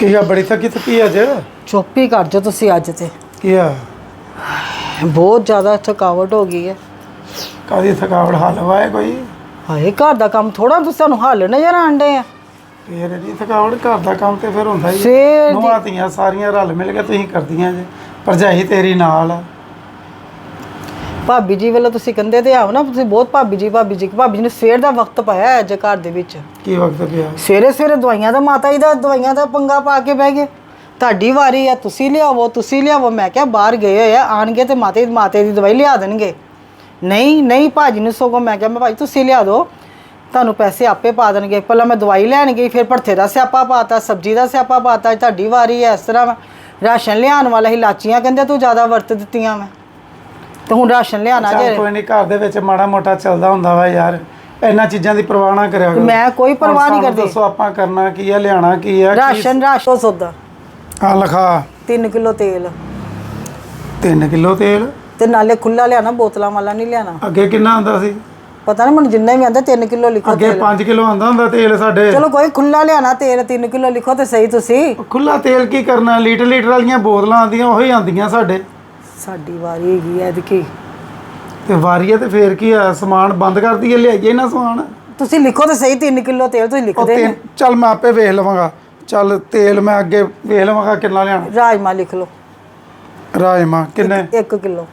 ਕੀ ਆ ਬੜੀ ਥੱਕੀ ਥੱਕੀ ਅੱਜ? ਚੁੱਪ ਹੀ ਕਰ ਜਾਓ ਤੁਸੀਂ ਅੱਜ ਤੇ। ਕੀ ਆ? ਬਹੁਤ ਜ਼ਿਆਦਾ ਥਕਾਵਟ ਹੋ ਗਈ ਹੈ। ਕਾਦੀ ਥਕਾਵਟ? ਹੱਲ ਵਾਏ ਕੋਈ? ਹਾਏ ਘਰ ਦਾ ਕੰਮ ਥੋੜਾ ਤੁਸੀਂ ਸਾਨੂੰ ਹੱਲ ਨਜ਼ਰ ਆਂਡੇ ਆ। ਫੇਰ ਨਹੀਂ ਥਕਾਵਟ ਘਰ ਦਾ ਕੰਮ ਤੇ ਫਿਰ ਹੁੰਦਾ ਹੀ ਫੇਰ ਦੀ- ਨੂੰਹਾਂ ਧੀਆਂ ਸਾਰੀਆਂ ਰਲ ਮਿਲ ਕੇ ਤੁਸੀਂ ਕਰਦੀਆਂ ਜੇ। ਭਰਜਾਈ ਤੇਰੀ ਨਾਲ ਆ। ਭਾਬੀ ਜੀ ਵੱਲੋਂ ਤੁਸੀਂ ਕੰਦੇ ਤੇ ਆਓ ਨਾ ਤੁਸੀਂ ਬਹੁਤ ਭਾਬੀ ਜੀ ਭਾਬੀ ਜੀ ਭਾਬੀ ਜੀ ਨੇ ਸਵੇਰ ਦਾ ਵਕਤ ਪਾਇਆ ਹੈ ਅੱਜ ਘਰ ਦੇ ਵਿੱਚ। ਕੀ ਵਕਤ ਪਿਆ ਸਵੇਰੇ ਸਵੇਰੇ ਦਵਾਈਆਂ ਦਾ ਮਾਤਾ ਜੀ ਦਾ ਦਵਾਈਆਂ ਦਾ ਪੰਗਾ ਪਾ ਕੇ ਬਹਿ ਗਏ। ਤੁਹਾਡੀ ਵਾਰੀ ਆ ਤੁਸੀਂ ਲਿਆਵੋ ਤੁਸੀਂ ਲਿਆਵੋ। ਮੈਂ ਕਿਹਾ ਬਾਹਰ ਗਏ ਹੋਏ ਆ ਆਣਗੇ ਤੇ ਮਾਤੇ ਮਾਤੇ ਦੀ ਦਵਾਈ ਲਿਆ ਦੇਣਗੇ। ਨਹੀਂ ਨਹੀਂ ਭਾਜੀ ਨੂੰ ਸਗੋਂ ਮੈਂ ਕਿਹਾ ਮੈਂ ਭਾਈ ਤੁਸੀਂ ਲਿਆ ਦਿਓ। ਤੁਹਾਨੂੰ ਪੈਸੇ ਆਪੇ ਪਾ ਦੇਣਗੇ। ਪਹਿਲਾਂ ਮੈਂ ਦਵਾਈ ਲੈਣ ਗਈ ਫਿਰ ਭਰਥੇ ਦਾ ਸਿਆਪਾ ਪਾਤਾ ਸਬਜ਼ੀ ਦਾ ਸਿਆਪਾ ਪਾਤਾ ਤੁਹਾਡੀ ਵਾਰੀ ਹੈ ਇਸ ਤਰ੍ਹਾਂ। ਰਾਸ਼ਨ ਲਿਆਉਣ ਵਾਲਾ ਹੀ ਲਾਚੀਆਂ ਕਹਿੰਦੇ ਤੂੰ ਜ਼ਿਆਦਾ ਵਰਤ ਦਿੱਤੀਆਂ ਮੈਂ ਤੇ ਹੁਣ ਰਾਸ਼ਨ ਲਿਆਣਾ ਚੱਲ ਜੇ। ਕੋਈ ਨਹੀਂ ਘਰ ਦੇ ਵਿੱਚ ਮਾੜਾ ਮੋਟਾ ਚੱਲਦਾ ਹੁੰਦਾ ਵਾ ਯਾਰ। ਇਹਨਾਂ ਚੀਜ਼ਾਂ ਦੀ ਪਰਵਾਹ ਨਾ ਕਰਿਆ ਕਰੋ। ਮੈਂ ਕੋਈ ਪਰਵਾਹ ਹੁਣ ਨਹੀਂ ਸਾਨੂੰ ਕਰਦੀ। ਦੱਸੋ ਆਪਾਂ ਕਰਨਾ ਕੀ ਆ ਲਿਆਣਾ ਕੀ ਆ ਰਾਸ਼ਨ ਰਾਸ਼ਨ। ਸੌਦਾ। ਆ ਲਿਖਾ। 3 ਕਿਲੋ ਤੇਲ। 3 ਕਿਲੋ ਤੇਲ? ਤੇ ਨਾਲੇ ਖੁੱਲਾ ਲਿਆਣਾ ਬੋਤਲਾਂ ਵਾਲਾ ਨਹੀਂ ਲਿਆਣਾ ਅੱਗੇ ਕਿੰਨਾ ਆਂਦਾ ਸੀ? ਪਤਾ ਨਹੀਂ ਮੈਨੂੰ ਜਿੰਨਾ ਵੀ ਆਂਦਾ 3 ਕਿਲੋ ਲਿਖੋ ਅੱਗੇ 5 ਕਿਲੋ ਆਂਦਾ ਹੁੰਦਾ ਤੇਲ ਸਾਡੇ। ਚਲੋ ਕੋਈ ਖੁੱਲਾ ਲਿਆਣਾ ਤੇਲ 3 ਕਿਲੋ ਲਿਖੋ ਤੇ ਸਹੀ ਤੁਸੀਂ। ਖੁੱਲਾ ਤੇਲ ਕੀ ਕਰਨਾ? ਲੀਟਰ ਲੀਟਰ ਵਾਲੀਆਂ ਬੋਤਲਾਂ ਆਂਦੀਆਂ ਉਹੀ ਆਂਦੀਆਂ ਸਾਡੇ। ਸਾਡੀ ਵਾਰੀ ਹੈਗੀ ਐ ਐਤਕੀ। ਤੇ ਵਾਰੀਏ ਤੇ ਫੇਰ ਕੀ ਆ ਸਮਾਨ ਬੰਦ ਕਰ ਦਈਏ ਲਿਆਈਏ ਨਾ ਸਮਾਨ। ਤੁਸੀਂ ਲਿਖੋ ਤੇ ਸਹੀ 3 ਕਿਲੋ ਤੇਲ ਤੁਸੀਂ ਉਹ ਲਿਖਦੇ ਚੱਲ ਮੈਂ ਆਪੇ ਵੇਖ ਲਵਾਂਗਾ। ਚੱਲ ਤੇਲ ਮੈਂ ਅੱਗੇ ਵੇਖ ਲਵਾਂਗਾ ਕਿੰਨਾ ਲਿਆਣਾ ਰਾਜਮਾ ਲਿਖ ਲਓ। ਰਾਜਮਾ ਕਿੰਨੇ? 1 ਕਿਲੋ।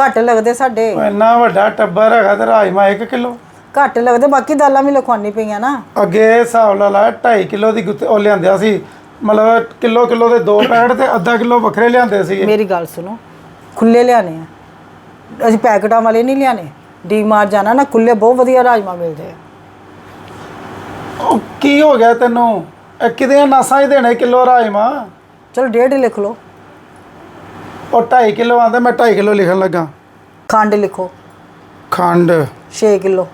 ਘੱਟ ਲੱਗਦੇ ਸਾਡੇ। ਉਹ ਇੰਨਾ ਵੱਡਾ ਟੱਬਰ ਹੈਗਾ ਤੇ ਰਾਜਮਾ 1 ਕਿਲੋ। ਘੱਟ ਲੱਗਦੇ ਬਾਕੀ ਦਾਲਾਂ ਵੀ ਲਿਖਵਾਉਣੀ ਪਈਆਂ ਨਾ। ਅੱਗੇ ਹਿਸਾਬ ਲਾ ਲਾ 2.5 ਕਿਲੋ ਦੀ ਗੁੱਤ- ਉਹ ਲਿਆਂਦਿਆ ਸੀ। ਮਤਲਬ ਕਿਲੋ ਕਿਲੋ ਦੇ ਦੋ ਪੈਕਟ ਤੇ ਅੱਧਾ ਕਿਲੋ ਵੱਖਰੇ ਲਿਆਂਦੇ ਸੀ। ਮੇਰੀ ਗੱਲ ਸੁਣੋ ਖੁੱਲੇ ਲਿਆਣੇ ਆ। ਅਸੀਂ ਪੈਕਟਾਂ ਵਾਲੇ ਨਹੀਂ ਲਿਆਣੇ ਡੀ ਮਾਰ ਜਾਣਾ ਨਾ ਖੁੱਲੇ ਬਹੁਤ ਵਧੀਆ ਰਾਜਮਾ ਮਿਲਦੇ ਆ। ਉਹ ਕੀ ਹੋ ਗਿਆ ਤੈਨੂੰ? ਇਹ ਕਿਤੇ ਨਾਸਾਂ ਹੀ ਦੇਣੇ ਕਿਲੋ ਰਾਜਮਾ ਚਲੋ ਡੇਢ ਲਿਖ ਲਓ। ਉਹ 2.5 ਕਿਲੋ ਆਂਦਾ ਮੈਂ 2.5 ਕਿਲੋ ਲਿਖਣ ਲੱਗਾ। ਖੰਡ ਲਿਖੋ। ਖੰਡ। 6 ਕਿਲੋ।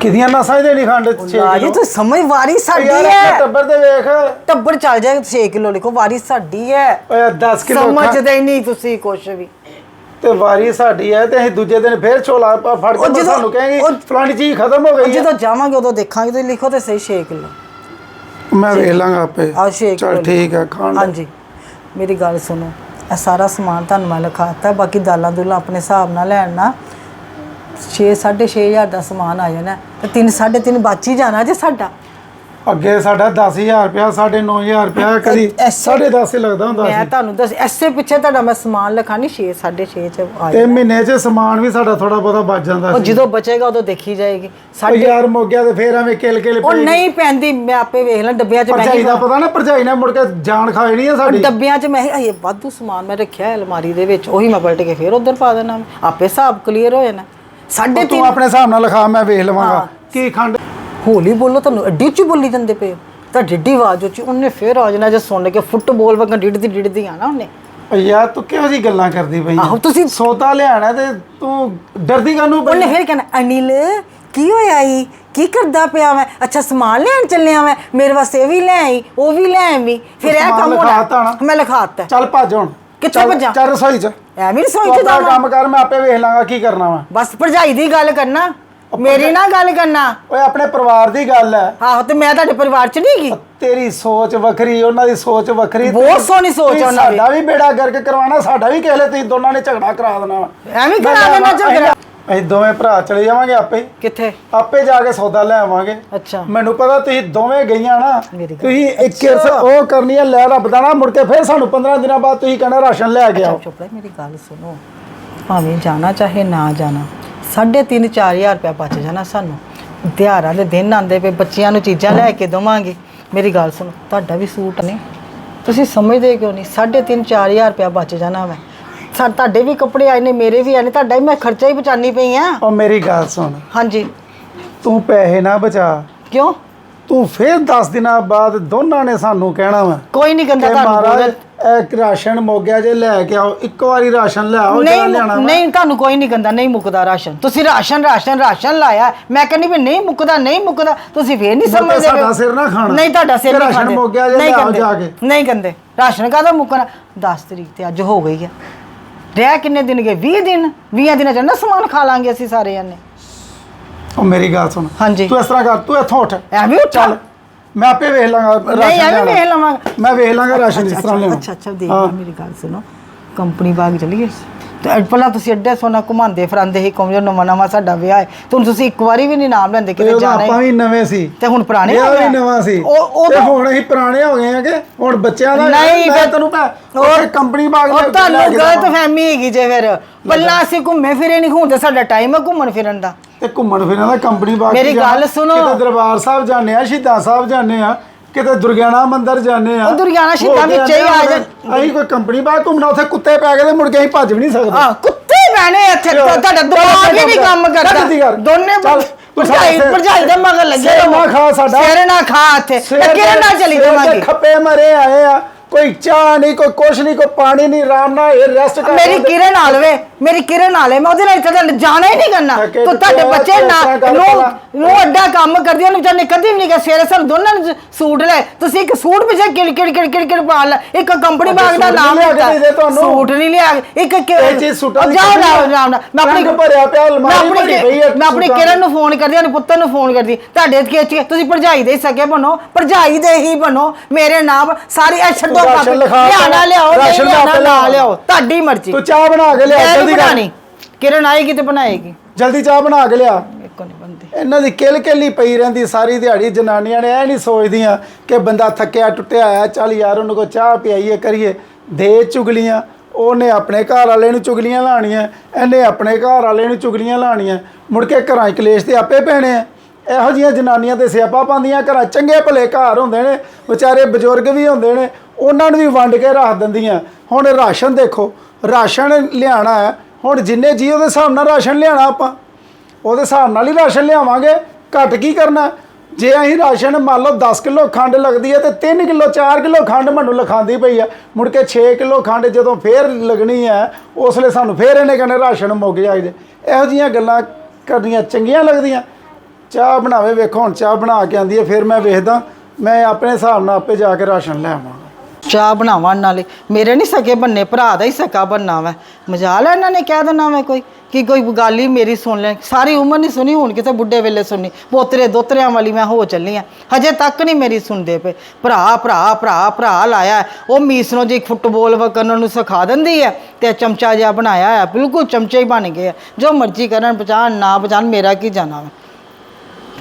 ਕਿਦੀਆਂ ਨਾਸਾਂ ਹੀ ਦੇਣੀ ਖੰਡ 6 ਰਾਜੀ ਤੂੰ ਸਮਝ ਵਾਰੀ ਸਾਡੀ ਯਾਰ ਆਪਣੇ ਹੈ। ਟੱਬਰ ਦੇ ਵੇਖ। ਟੱਬਰ ਚੱਲ ਜਾਏ 6 ਕਿਲੋ ਲਿਖੋ ਵਾਰੀ ਸਾਡੀ ਹੈ। ਓਏ 10 ਕਿਲੋ ਸਮਝਦੇ ਹੀ ਨਹੀਂ ਤੁਸੀਂ ਕੁਛ ਵੀ। ਤੇ ਵਾਰੀ ਸਾਡੀ ਹੈ ਤੇ ਅਸੀਂ ਦੂਜੇ ਦਿਨ ਫੇਰ ਛੋਲਾ ਪ- ਫੜ ਕੇ ਜਦੋਂ- ਸਾਨੂੰ ਕਹਾਂਗੇ ਉਹ- ਫਲਾਣੀ ਚੀਜ਼ ਖਤਮ ਹੋ ਗਈ ਹੈ ਜਦੋਂ ਜਾਵਾਂਗੇ ਉਦੋਂ ਦੇਖਾਂਗੇ ਤੁਸੀਂ ਲਿਖੋ ਤੇ ਸਹੀ 6 ਕਿਲੋ। ਮੈਂ ਵੇਖ ਲਾਂਗਾ ਆਪੇ। ਛੇ ਚਲ ਕਿਲੋ ਠੀਕ ਹੈ ਖੰਡ ਹਾਂਜੀ। ਮੇਰੀ ਗੱਲ ਸੁਣੋ ਇਹ ਸਾਰਾ ਸਮਾਨ ਤੁਹਾਨੂੰ ਮੈਂ ਲਿਖਾਤਾ ਬਾਕੀ ਦਾਲਾਂ ਦੁਲਾਂ ਆਪਣੇ ਹਿਸਾਬ ਨਾਲ ਲੈਣ 6 ਹਜ਼ਾਰ ਦਾ ਸਮਾਨ ਆ ਜਾਣਾ। ਤੇ 3 3.5 ਬਚ ਹੀ ਜਾਣਾ ਜੇ ਸਾਡਾ। ਅੱਗੇ ਸਾਡਾ 10000 ਰੁਪਿਆ 9500 ਰੁਪਿਆ ਕਦੀ ਐਸੇ- 10.5 ਹੀ ਲੱਗਦਾ ਹੁੰਦਾ ਮੈਂ ਤੁਹਾਨੂੰ ਦੱਸ ਐਸੇ ਪਿੱਛੇ ਤੁਹਾਡਾ ਮੈਂ ਸਮਾਨ ਲਿਖਾਣੀ 6 6.5 ਚ ਆ ਤੇ ਮਹੀਨੇ 'ਚ ਸਮਾਨ ਵੀ ਸਾਡਾ ਥੋੜਾ ਬਹੁਤਾ ਬਚ ਜਾਂਦਾ ਉਹ ਜਦੋਂ ਬਚੇਗਾ ਉਦੋਂ ਦੇਖੀ ਜਾਏਗੀ। ਸਾਡੇ ਯਾਰ ਮੁੱਕ ਗਿਆ ਤੇ ਫੇਰ ਐਵੇਂ ਕਿਲ ਕਿਲ ਉਹ ਨਹੀਂ ਪੈਂਦੀ ਮੈਂ ਆਪੇ ਵੇਖ ਲਾਂ ਡੱਬਿਆਂ 'ਚ ਮੈਂ ਦਾ ਪਤਾ ਨਾ ਭਰਜਾਈ ਨੇ ਮੁੜ ਕੇ ਜਾਨ ਖਾਈ ਨਹੀਂ ਆ ਸਾਡੀ। ਡੱਬਿਆਂ 'ਚ ਮੈਂ ਇਹ ਵਾਧੂ ਸਮਾਨ ਮੈਂ ਰੱਖਿਆ ਹੈ ਅਲਮਾਰੀ ਦੇ ਵਿੱਚ ਉਹੀ ਮੈਂ ਪਲਟ ਕੇ ਫੇਰ ਉਧਰ ਪਾ ਦੇਣਾ। ਆਪੇ ਹਿਸਾਬ ਕਲੀਅਰ ਹੋ ਜਾਣਾ। ਸਾਢੇ ਤੂੰ ਆਪਣੇ ਹਿਸਾਬ ਨਾਲ ਲਿਖਾ ਮੈਂ ਵੇਖ ਲਵਾਂਗਾ। ਕੀ ਖੰਡ? ਹੌਲੀ ਬੋਲੋ ਤੁਹਾਨੂੰ ਅੱਡੀ ਚ ਬੋਲੀ ਜਾਂਦੇ ਪਏ ਹੋ। ਤਾਂ ਡਿੱਡੀ ਆਵਾਜ਼ ਉੱਚੀ ਉਹਨੇ ਫੇਰ ਆ ਜਾਣਾ ਜੇ ਸੁਣ ਕੇ ਫੁੱਟਬਾਲ ਵਗਣ ਡਿੱਡਦੀ ਡਿੱਡਦੀ ਆ ਨਾ ਉਹਨੇ। ਓ ਯਾਰ ਤੂੰ ਕਿਹੋ ਜੀ ਗੱਲਾਂ ਕਰਦੀ ਪਈ ਆਹੋ ਤੁਸੀਂ ਸੌਦਾ ਲਿਆਣਾ ਤੇ ਤੂੰ ਡਰਦੀ ਕਾਨੂੰ ਪਈ ਉਹਨੇ ਫੇਰ ਕਹਿਣਾ ਅਨਿਲ ਕੀ ਹੋਇਆ ਈ? ਕੀ ਕਰਦਾ ਪਿਆ ਮੈਂ ਅੱਛਾ ਸਮਾਨ ਲੈਣ ਚੱਲਿਆ ਮੈਂ ਮੇਰੇ ਵਾਸਤੇ ਇਹ ਵੀ ਲੈ ਆਈ ਉਹ ਵੀ ਲੈ ਆਵੀਂ। ਫਿਰ ਇਹ ਸਮਾਨ ਕੰਮ ਹੋਣਾ? ਮੈਂ ਲਿਖਾਤਾ ਚੱਲ ਭੱਜ ਹੁਣ। ਕਿੱਥੇ ਚੱਲ- ਭੱਜਾਂ? ਚੱਲ ਰਸੋਈ 'ਚ। ਐਵੇਂ ਸੋਚ ਤੂੰ ਆਪਣਾ ਕੰਮ ਕਰ ਮੈਂ ਆਪੇ ਵੇਖ ਲਾਂਗਾ ਕੀ ਕਰਨਾ ਵਾ। ਬਸ ਭਰਜਾਈ ਦੀ ਗੱਲ ਕਰਨਾ ਮੇਰੀ ਨਾ ਗੱਲ ਕਰਨਾ। ਓਏ ਆਪਣੇ ਪਰਿਵਾਰ ਦੀ ਗੱਲ ਹੈ ਆਹੋ ਤੇ ਮੈਂ ਤੁਹਾਡੇ ਪਰਿਵਾਰ ਚ ਨਹੀਂ ਗਈ ਤੇਰੀ ਸੋਚ ਵੱਖਰੀ ਉਹਨਾਂ ਦੀ ਸੋਚ ਵੱਖਰੀ। ਬਹੁਤ ਤੁਸੀਂ- ਸੋਹਣੀ ਸੋਚ ਤੁਸੀਂ ਉਹਨਾਂ ਦੀ। ਸਾਡਾ ਵੀ ਬੇੜਾ ਗਰਕ ਕਰਵਾਉਣਾ ਸਾਡਾ ਵੀ ਕਿਸੇ ਤੁਸੀਂ ਦੋਨਾਂ ਨੇ ਝਗੜਾ ਕਰਾ ਦੇਣਾ ਵਾ। ਐਵੇਂ ਕਰਾ ਦੇਣਾ ਝਗੜਾ। ਅਸੀਂ ਦੋਵੇਂ ਭਰਾ ਚਲੇ ਜਾਵਾਂਗੇ ਆਪੇ। ਹੀ। ਕਿੱਥੇ? ਆਪੇ ਜਾ ਕੇ ਸੌਦਾ ਲੈ ਆਵਾਂਗੇ। ਅੱਛਾ। ਮੈਨੂੰ ਪਤਾ ਤੁਸੀਂ ਦੋਵੇਂ ਗਈਆਂ ਨਾ ਮੇਰੀ ਗੱਲ- ਤੁਸੀਂ ਇੱਕ ਹਿੱਸਾ ਉਹ ਕਰਨੀ ਹੈ ਲੈ ਰੱਬ ਦਾ ਨਾ ਮੁੜ ਕੇ ਫਿਰ ਸਾਨੂੰ 15 ਦਿਨਾਂ ਬਾਅਦ ਤੁਸੀਂ ਕਹਿਣਾ ਰਾਸ਼ਨ ਲੈ ਕੇ ਆਓ। ਚੁੱਪ ਰਹਿ ਮੇਰੀ ਗੱਲ ਸੁਣੋ। ਭਾਵੇਂ ਜਾਣਾ ਚਾਹੇ ਨਾ ਜਾਣਾ ਸਾਢੇ ਤਿੰਨ ਚਾਰ ਹਜ਼ਾਰ ਰੁਪਇਆ ਬਚ ਜਾਣਾ ਸਾਨੂੰ। ਤਿਉਹਾਰਾਂ ਦੇ ਦਿਨ ਆਉਂਦੇ ਪਏ ਬੱਚਿਆਂ ਨੂੰ ਚੀਜ਼ਾਂ ਲੈ ਕੇ ਦਵਾਂਗੇ। ਮੇਰੀ ਗੱਲ ਸੁਣੋ ਤੁਹਾਡਾ ਵੀ ਸੂਟ ਨਹੀਂ। ਤੁਸੀਂ ਸਮਝਦੇ ਕਿਉਂ ਨਹੀਂ? ਸਾਢੇ ਤਿੰਨ ਚਾਰ ਹਜ਼ਾਰ ਰੁਪਇਆ ਬਚ ਜਾਣਾ ਮੈਂ ਸਾ ਤੁਹਾਡੇ ਵੀ ਕੱਪੜੇ ਆਏ ਨੇ ਮੇਰੇ ਵੀ ਆਏ ਨੇ ਤੁਹਾਡਾ ਵੀ ਮੈਂ ਖਰਚਾ ਹੀ ਬਚਾਨੀ ਪਈ ਆ। ਉਹ ਮੇਰੀ ਗੱਲ ਸੁਣ। ਹਾਂਜੀ। ਤੂੰ ਪੈਸੇ ਨਾ ਬਚਾ। ਕਿਉਂ? ਤੂੰ ਫਿਰ 10 ਦਿਨਾਂ ਬਾਅਦ ਦੋਨਾਂ ਨੇ ਸਾਨੂੰ ਕਹਿਣਾ ਵਾ ਕੋਈ ਨਹੀਂ ਗੰਦਾ ਕਿ ਤੁਹਾਨੂੰ ਮਹਾਰਾਜ ਇਹ ਰਾਸ਼ਨ ਮੁੱਕ ਗਿਆ ਜੇ ਲੈ ਕੇ ਆਓ ਇੱਕ ਵਾਰੀ ਰਾਸ਼ਨ ਲੈ ਆਓ ਜਿਹੜਾ ਨਹੀਂ ਲਿਆਣਾ ਵਾ। ਨਹੀਂ ਤੁਹਾਨੂੰ ਕੋਈ ਨਹੀਂ ਗੰਦਾ ਨਹੀਂ ਮੁੱਕਦਾ ਰਾਸ਼ਨ। ਤੁਸੀਂ ਰਾਸ਼ਨ ਰਾਸ਼ਨ ਰਾਸ਼ਨ ਲਾਇਆ। ਮੈਂ ਕਹਿੰਦੀ ਵੀ ਨਹੀਂ ਮੁੱਕਦਾ ਨਹੀਂ ਮੁੱਕਦਾ ਤੁਸੀਂ ਫੇਰ ਨਹੀਂ ਮੁੜ ਕੇ ਸਮਝਦੇ ਸਾਡਾ ਸਿਰ ਨਾ ਖਾਣਾ। ਨਹੀਂ ਤੁਹਾਡਾ ਸਿਰ ਕਿ ਨਹੀਂ ਰਾਸ਼ਨ ਖਾਂਦੇ। ਮੁੱਕ ਗਿਆ ਜੇ ਨਹੀਂ ਲਿਆਓ ਕਹਿੰਦੇ ਜਾ ਕੇ। ਨਹੀਂ ਕਹਿੰਦੇ ਰਾਸ਼ਨ ਕਾਹਦਾ ਮੁੱਕਣਾ? 10 ਤਰੀਕ ਤੇ ਅੱਜ ਹੋ ਗਈ ਹੈ ਰਹਿ ਕਿੰਨੇ ਦਿਨ ਗਏ? 20 ਦਿਨ? 20 ਦਿਨਾਂ ਚ ਨਾ ਸਮਾਨ ਖਾ ਲਾਂਗੇ ਅਸੀਂ ਸਾਰੇ ਜਣੇ। ਉਹ ਮੇਰੀ ਗੱਲ ਸੁਣ। ਹਾਂਜੀ। ਤੂੰ ਇਸ ਤਰ੍ਹਾਂ ਕਰ ਤੂੰ ਇੱਥੋਂ ਉੱਠ। ਐਵੇਂ ਉੱਠਾ। ਚੱਲ ਮੈਂ ਆਪੇ ਵੇਖ ਲਾਂਗਾ ਨਹੀਂ ਐਵੇਂ ਲਿਆਉਣਾ। ਵੇਖ ਲਵਾਂਗਾ। ਮੈਂ ਵੇਖ ਲਾਂਗਾ ਰਾਸ਼ਨ ਇਸ ਤਰ੍ਹਾਂ ਲਿਆਉਣਾ। ਅੱਛਾ ਅੱਛਾ ਦੇਖ ਮੇਰੀ ਗੱਲ ਸੁਣੋ। ਕੰਪਨੀ ਬਾਗ ਚਲੀਏ। ਤੇ ਪਹਿਲਾਂ ਤੁਸੀਂ ਐਡੇ ਸੋਨਾ ਘੁਮਾਉਂਦੇ ਫਰਾਂਦੇ ਹੀ ਜੋ ਨਵਾਂ ਨਵਾਂ ਸਾਡਾ ਵਿਆਹ ਹੈ। ਤੇ ਹੁਣ ਤੁਸੀਂ ਇੱਕ ਵਾਰੀ ਵੀ ਨਹੀਂ ਨਾਮ ਲੈਂਦੇ ਤੇ ਕਿਤੇ ਉਦੋਂ ਜਾਣਾ ਆਪਾਂ ਹੀ ਵੀ ਨਵੇਂ ਸੀ। ਤੇ ਹੁਣ ਪੁਰਾਣੇ ਇਹ ਹੋ ਵੀ ਗਏ ਨਵਾਂ ਸੀ। ਉਹ ਉਹ ਤੇ ਹੁਣ ਅਸੀਂ ਪੁਰਾਣੇ ਹੋ ਗਏ ਆ ਕਿ ਹੁਣ ਬੱਚਿਆਂ ਦਾ ਨਹੀਂ, ਮੈਂ ਫਿਰ- ਤੈਨੂੰ ਮੈਂ ਹੋਰ- ਕੰਪਨੀ ਬਾਗ ਉਹ ਤੁਹਾਨੂੰ ਗਲਤ। ਫਹਿਮੀ ਹੈਗੀ ਜੇ ਫਿਰ। ਪਹਿਲਾਂ ਅਸੀਂ ਘੁੰਮੇ ਫਿਰੇ ਨਹੀਂ ਹੁਣ ਤੇ ਸਾਡਾ ਟਾਈਮ ਹੈ ਘੁੰਮਣ ਫਿਰਨ ਦਾ। ਤੇ ਘੁੰਮਣ ਫਿਰਨ ਦਾ ਕੰਪਨੀ ਬਾਗ ਮੇਰੀ। ਗੱਲ ਸੁਣੋ। ਕਿਤੇ ਦਰਬਾਰ ਸਾਹਿਬ ਜਾਂਦੇ ਆ ਸ਼ਹੀਦਾਂ ਸਾਹਿਬ ਜਾਂਦੇ ਆ। ਕਿਤੇ ਦੁਰਗਿਆਣਾ ਮੰਦਿਰ ਜਾਂਦੇ ਆ। ਉਹ ਦੁਰਗਿਆਣਾ ਸ਼ਹੀਦਾਂ ਵਿੱਚ ਹੀ ਆ ਜਾ- ਅਸੀਂ ਕੋਈ ਕੰਪਨੀ ਬਾਗ ਘੁੰਮਣਾ ਉੱਥੇ ਕੁੱਤੇ ਪੈ ਗਏ ਤੇ ਮੁੜ ਕੇ ਅਸੀਂ ਭੱਜ ਵੀ ਨਹੀਂ ਸਕਦੇ। ਹਾਂ ਕੁੱਤੇ ਬਹਿਣੇ ਇੱਥੇ। ਚਲੋ, ਤੁਹਾਡਾ ਦਿਮਾਗ ਹੀ ਨਹੀਂ ਕੰਮ ਕਰਦਾ। ਦੋਨੇ ਚੱਲ, ਤੂੰ ਭਰਜਾਈ ਸਿਰ- ਭਰਜਾਈ ਦੇ ਮਗਰ ਲੱਗੇ ਸਿਰ ਰਹੋ। ਨਾ ਖਾ ਸਾਡਾ। ਸਿਰ ਨਾ ਖਾ ਇੱਥੇ। ਸਿਰ ਤੇ ਕਿਹੜੇ ਨਾਲ ਚਲੀ ਸਿਰ ਦੇ ਜਾਵਾਂਗੀ ਖੱਪੇ ਮਰੇ ਆਏ ਆ। ਕੋਈ ਚਾਹ ਨਹੀਂ ਕੋਈ ਕੁਛ ਨਹੀਂ ਕੋਈ ਪਾਣੀ ਨਹੀਂ ਆਰਾਮ ਨਾਲ ਇਹ ਰੈਸਟ ਕਰ ਮੇਰੀ ਕਿਰਨ ਨਾਲ ਵੇ ਮੇਰੀ ਕਿਰਨ ਨਾਲ ਹੈ ਮੈਂ ਉਹਦੇ ਨਾਲ ਇੱਥੇ ਜਾਣਾ ਹੀ ਨਹੀਂ ਕਰਨਾ ਤਾਂ ਤੁਹਾਡੇ ਤੂੰ ਬੱਚੇ ਇਸ ਨਾ ਤਰ੍ਹਾਂ ਨੂੰ। ਨੂੰ ਅੱਡਾ ਕੰਮ ਕਰਦੀ ਉਹਨੂੰ ਵਿਚਾਰ ਨੇ ਕਦੀ ਵੀ ਨਹੀਂ ਕਿ ਸਵੇਰੇ ਸਾਨੂੰ ਦੋਨਾਂ ਨੂੰ ਸੂਟ ਲੈ ਤੁਸੀਂ ਇੱਕ ਸੂਟ ਪਿੱਛੇ ਕਿੜ ਕਿੜ ਕਿੜ ਕਿੜ ਕਿੜ ਪਾ ਲੈ ਇੱਕ ਕੰਪਨੀ ਬਾਗ ਦਾ ਸੂਟ ਨਹੀਂ ਨਾਮ ਲਿਆ ਕੇ ਦਿੱਤਾ ਦੇ ਤੁਹਾਨੂੰ। ਸੂਟ ਨਹੀਂ ਲਿਆ ਕੇ- ਇੱਕ ਕਿ- ਇਹ ਚੀਜ਼ ਸੂਟਾਂ ਦੀ ਜਾਓ। ਜਾਓ ਨਾ। ਮੈਂ ਆਪਣੀ ਰੰਗ ਭਰਿਆ ਪਿਆ, ਮੈਂ ਅਲਮਾਰੀ ਆਪਣੀ ਭਰੀ ਪਈ ਹੈ ਮੈਂ ਆਪਣੀ ਸੂਟਾਂ ਕਿਰਨ ਨੂੰ ਫੋਨ ਕਰਦੀ ਉਹਨੇ ਪੁੱਤਰ ਨੂੰ ਫੋਨ ਕਰਦੀ ਤੁਹਾਡੇ ਕੇ ਚ- ਤੁਸੀਂ ਭਰਜਾਈ ਦੇ ਹੀ ਸਕੇ ਬਣੋ ਭਰਜਾਈ ਦੇ ਹੀ ਬਣੋ ਮੇਰੇ ਨਾਮ ਸਾਰੀ ਇਹ ਛੱਡੋ ਰਾਸ਼ਨ ਪਾਪੇ ਲਿਖਾ ਲਿਆਣਾ ਲਿਆਓ ਨਹੀਂ ਰਾਸ਼ਨ ਲਿਆਣਾ ਲਿਆ ਨਾ ਲਿਆਓ ਤੁਹਾਡੀ ਮਰਜ਼ੀ। ਤੂੰ ਚਾਹ ਬਣਾ ਕੇ ਲਿਆ ਮੈਂ ਜਲਦੀ ਨਹੀਂ ਕਰ। ਬਣਾਣੀ ਕਿਰਨ ਆਏਗੀ ਤੇ ਬਣਾਏਗੀ। ਜਲਦੀ ਚਾਹ ਬਣਾ ਕੇ ਲਿਆ। ਮੇਰੇ ਕੋ ਨਹੀਂ ਬੰਦੀ ਇਹਨਾਂ ਦੀ ਕਿਲ ਕਿਲੀ ਪਈ ਰਹਿੰਦੀ ਸਾਰੀ ਦਿਹਾੜੀ ਜਨਾਨੀਆਂ ਨੇ ਇਹ ਨਹੀਂ ਸੋਚਦੀਆਂ ਕਿ ਬੰਦਾ ਥੱਕਿਆ ਟੁੱਟਿਆ ਆਇਆ ਚੱਲ ਯਾਰ ਉਹਨੂੰ ਕੋ ਚਾਹ ਪਿਆਈਏ ਕਰੀਏ। ਦੇ ਚੁਗਲੀਆਂ ਉਹਨੇ ਆਪਣੇ ਘਰ ਵਾਲੇ ਨੂੰ ਚੁਗਲੀਆਂ ਲਾਣੀਆਂ ਇਹਨੇ ਆਪਣੇ ਘਰ ਵਾਲੇ ਨੂੰ ਚੁਗਲੀਆਂ ਲਾਣੀਆਂ ਮੁੜ ਕੇ ਘਰਾਂ 'ਚ ਕਲੇਸ਼ ਤੇ ਆਪੇ ਪੈਣੇ ਆ। ਇਹੋ ਜੀਆਂ ਜਨਾਨੀਆਂ ਤੇ ਸਿਆਪਾ ਪਾਉਂਦੀਆਂ ਘਰਾਂ ਚੰਗੇ ਭਲੇ ਘਰ ਹੁੰਦੇ ਨੇ ਵਿਚਾਰੇ ਬਜ਼ੁਰਗ ਵੀ ਹੁੰਦੇ ਨੇ ਉਹਨਾਂ ਨੂੰ ਵੀ ਵੰਡ ਕੇ ਰੱਖ ਦਿੰਦੀਆਂ। ਹੁਣ ਰਾਸ਼ਨ ਦੇਖੋ, ਰਾਸ਼ਨ ਲਿਆਣਾ ਹੈ। ਹੁਣ ਜਿੰਨੇ ਜੀ ਉਹਦੇ ਹਿਸਾਬ ਨਾਲ ਰਾਸ਼ਨ ਲਿਆਣਾ ਆਪਾਂ, ਉਹਦੇ ਹਿਸਾਬ ਨਾਲ ਹੀ ਰਾਸ਼ਨ ਲਿਆਵਾਂਗੇ। ਘੱਟ ਕੀ ਕਰਨਾ? ਜੇ ਅਸੀਂ ਰਾਸ਼ਨ ਮੰਨ ਲਓ 10 ਕਿਲੋ ਖੰਡ ਲੱਗਦੀ ਹੈ ਤੇ 3 ਕਿਲੋ 4 ਕਿਲੋ ਖੰਡ ਮੈਨੂੰ ਲਿਖਾਉਂਦੀ ਪਈ ਆ ਮੁੜ ਕੇ 6 ਕਿਲੋ ਖੰਡ ਜਦੋਂ ਫੇਰ ਲੱਗਣੀ ਹੈ, ਉਸ ਵੇਲੇ ਸਾਨੂੰ ਫੇਰ ਇਹਨੇ ਕਹਿੰਦੇ ਰਾਸ਼ਨ ਮੁੱਕ ਜਾਈਦੇ ਇਹੋ ਜੀਆਂ ਗੱਲਾਂ ਕਰਨੀਆਂ ਚੰਗੀਆਂ ਲੱਗਦੀਆਂ। ਚਾਹ ਬਣਾਵੇ, ਵੇਖੋ ਹੁਣ ਚਾਹ ਬਣਾ ਕੇ ਆਂਦੀ ਹੈ, ਫਿਰ ਮੈਂ ਵੇਖਦਾ, ਮੈਂ ਆਪਣੇ ਹਿਸਾਬ ਨਾਲ ਆਪੇ ਜਾ ਕੇ ਰਾਸ਼ਨ ਲੈ ਆਵਾਂਗਾ। ਚਾਹ ਬਣਾਵਾਂ ਨਾਲੇ। ਮੇਰੇ ਨਹੀਂ ਸਕੇ ਬੰਨੇ, ਭਰਾ ਦਾ ਹੀ ਸਕਾ ਬੰਨਾ ਵਾ ਮਜਾਲ ਹੈ ਇਹਨਾਂ ਨੇ ਕਹਿ ਦੇਣਾ ਵਾ ਕੋਈ। ਕਿ ਕੋਈ ਗੱਲ ਹੀ ਮੇਰੀ ਸੁਣ ਲੈ। ਸਾਰੀ ਉਮਰ ਨਹੀਂ ਸੁਣੀ, ਹੁਣ ਕਿਤੇ ਬੁੱਢੇ ਵੇਲੇ ਸੁਣੀ। ਪੋਤਰੇ ਦੋਤਰਿਆਂ ਵਾਲੀ ਮੈਂ ਹੋ ਚੱਲੀ ਆ। ਹਜੇ ਤੱਕ ਨਹੀਂ ਮੇਰੀ ਸੁਣਦੇ ਪਏ। ਭਰਾ ਭਰਾ ਭਰਾ ਭਰਾ ਲਾਇਆ ਉਹ ਮੀਸ ਜੀ ਫੁੱਟਬਾਲ ਵਕਰਨ ਨੂੰ ਸਿਖਾ ਦਿੰਦੀ ਹੈ ਤੇ ਚਮਚਾ ਜਿਹਾ ਬਣਾਇਆ ਹੈ ਬਿਲਕੁਲ ਚਮਚੇ ਹੀ ਬਣ ਗਏ ਆ ਜੋ ਮਰਜ਼ੀ ਕਰਨ, ਪਛਾਣ, ਨਾ ਪਛਾਣ, ਮੇਰਾ ਕੀ ਜਾਣਾ ਵਾ।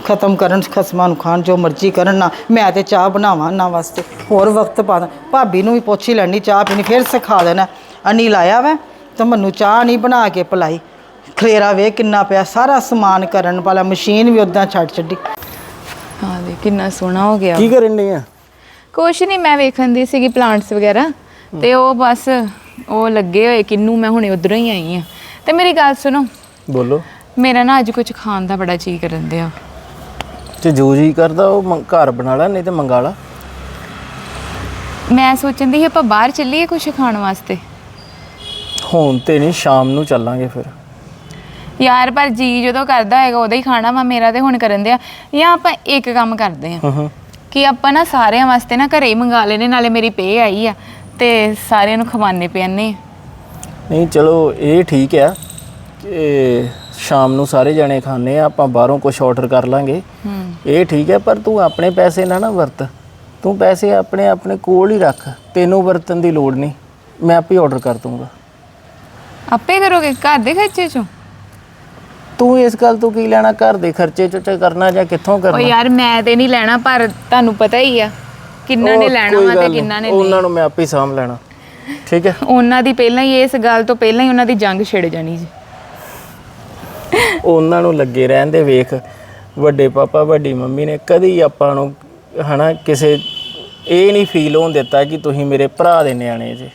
ਖਤਮ ਕਰਨ ਖਸਮਾਂ ਨੂੰ ਖਾਣ ਜੋ ਮਰਜ਼ੀ ਕਰਨ ਨਾ ਮੈਂ ਤੇ ਚਾਹ ਬਣਾਵਾਂ ਨਾ ਵਾਸਤੇ। ਹੋਰ ਵਕਤ ਪਾ ਦਾਂ ਭਾਬੀ ਨੂੰ ਵੀ ਪੁੱਛ ਹੀ ਲੈਣੀ ਚਾਹ ਪੀਣੀ ਫਿਰ ਸਿਖਾ ਦੇਣਾ। ਅਨੀ ਲਾਇਆ ਵੈ ਤਾਂ ਮੈਨੂੰ ਚਾਹ ਨਹੀਂ ਬਣਾ ਕੇ ਪਲਾਈ। ਖਲੇਰਾ ਵੇ ਕਿੰਨਾ ਪਿਆ ਸਾਰਾ ਸਮਾਨ ਕਰਨ ਵਾਲਾ ਮਸ਼ੀਨ ਵੀ ਉਦਾਂ ਛੱਡ ਛੱਡੀ। ਹਾਂ ਦੇ ਕਿੰਨਾ ਸੋਹਣਾ ਹੋ ਗਿਆ। ਕੀ ਕਰਨ ਨਹੀਂ ਆ? ਕੁਛ ਨਹੀਂ ਮੈਂ ਵੇਖਣ ਦੀ ਸੀਗੀ ਪਲਾਂਟਸ ਵਗੈਰਾ ਤੇ ਉਹ ਬਸ ਉਹ ਲੱਗੇ ਹੋਏ ਕਿੰਨੂ ਮੈਂ ਹੁਣੇ ਉਧਰੋਂ ਹੀ ਆਈ ਆ। ਤੇ ਮੇਰੀ ਗੱਲ ਸੁਣੋ। ਬੋਲੋ। ਮੇਰਾ ਨਾ ਅੱਜ ਕੁਝ ਖਾਣ ਦਾ ਬੜਾ ਜੀ ਕਰਨ ਦਿਆ। ਤੇ ਜੋ ਜੀ ਕਰਦਾ ਉਹ ਮੰਗ- ਘਰ ਬਣਾ ਲਾ ਨਹੀਂ ਤੇ ਮੰਗਾ ਲਾ। ਮੈਂ ਸੋਚਣ ਦੀ ਸੀ ਆਪਾਂ ਬਾਹਰ ਚੱਲੀਏ ਕੁਝ ਖਾਣ ਵਾਸਤੇ। ਹੁਣ ਤੇ ਨਹੀਂ ਸ਼ਾਮ ਨੂੰ ਚੱਲਾਂਗੇ ਫਿਰ। ਯਾਰ ਪਰ ਜੀ ਜਦੋਂ ਕਰਦਾ ਹੈਗਾ ਉਹਦਾ ਹੀ ਖਾਣਾ ਵਾ ਮੇਰਾ ਤੇ ਹੁਣ ਕਰਨ ਦਿਆ। ਜਾਂ ਆਪਾਂ ਇੱਕ ਕੰਮ ਕਰਦੇ ਆ ਹਾਂ ਹਾਂ ਕਿ ਆਪਾਂ ਨਾ ਸਾਰਿਆਂ ਵਾਸਤੇ ਨਾ ਘਰੇ ਹੀ ਮੰਗਾ ਲੈਨੇ ਨਾਲੇ ਮੇਰੀ ਪੇ ਆਈ ਆ ਤੇ ਸਾਰਿਆਂ ਨੂੰ ਖਵਾਣੇ ਪਿਆਨੇ ਨਹੀਂ ਚਲੋ ਇਹ ਠੀਕ ਆ ਕਿ ਸ਼ਾਮ ਨੂੰ ਸਾਰੇ ਜਣੇ ਖਾਣੇ ਆ ਆਪਾਂ ਬਾਹਰੋਂ ਕੁਝ ਆਰਡਰ ਕਰ ਲਾਂਗੇ। ਹੂੰ। ਇਹ ਠੀਕ ਹੈ ਪਰ ਤੂੰ ਆਪਣੇ ਪੈਸੇ ਨਾ ਨਾ ਵਰਤ। ਤੂੰ ਪੈਸੇ ਆਪਣੇ ਆਪਣੇ ਕੋਲ ਹੀ ਰੱਖ ਤੈਨੂੰ ਵਰਤਣ ਦੀ ਲੋੜ ਨਹੀਂ। ਮੈਂ ਆਪੇ ਆਰਡਰ ਕਰ ਦੂੰਗਾ ਆਪੇ ਕਰੋਗੇ ਘਰ ਦੇ ਖਰਚੇ ਚੋਂ? ਤੂੰ ਇਸ ਗੱਲ ਤੋਂ ਕੀ ਲੈਣਾ ਘਰ ਦੇ ਖਰਚੇ ਚੋਂ ਚ ਕਰਨਾ ਜਾਂ ਕਿੱਥੋਂ ਓ ਕਰਨਾ ਯਾਰ ਮੈਂ ਤੇ ਨਹੀਂ ਲੈਣਾ ਪਰ ਤੁਹਾਨੂੰ ਪਤਾ ਹੀ ਆ ਕਿੰਨਾ ਨੇ ਲੈਣਾ ਵਾ ਤੇ ਕਿੰਨਾ ਨੇ ਉਹਨਾਂ ਨਹੀਂ। ਨੂੰ ਮੈਂ ਆਪੇ ਸਾਂਭ ਲੈਣਾ। ਠੀਕ ਹੈ? ਉਹਨਾਂ ਦੀ ਪਹਿਲਾਂ ਹੀ ਇਸ ਗੱਲ ਤੋਂ ਪਹਿਲਾਂ ਹੀ ਉਹਨਾਂ ਦੀ ਜੰਗ ਛਿੜ ਜਾਣੀ ਜੀ। ਉਹਨਾਂ ਨੂੰ ਲੱਗੇ ਰਹਿਣ ਦੇ ਵੇਖ ਵੱਡੇ ਪਾਪਾ ਵੱਡੀ ਮੰਮੀ ਨੇ ਕਦੀ ਆਪਾਂ ਨੂੰ ਹਨਾ ਕਿਸੇ ਇਹ ਨਹੀਂ ਫੀਲ ਹੋਣ ਦਿੱਤਾ ਕਿ ਤੁਸੀਂ ਮੇਰੇ ਭਰਾ ਦੇ ਨਿਆਣੇ ਜੇ।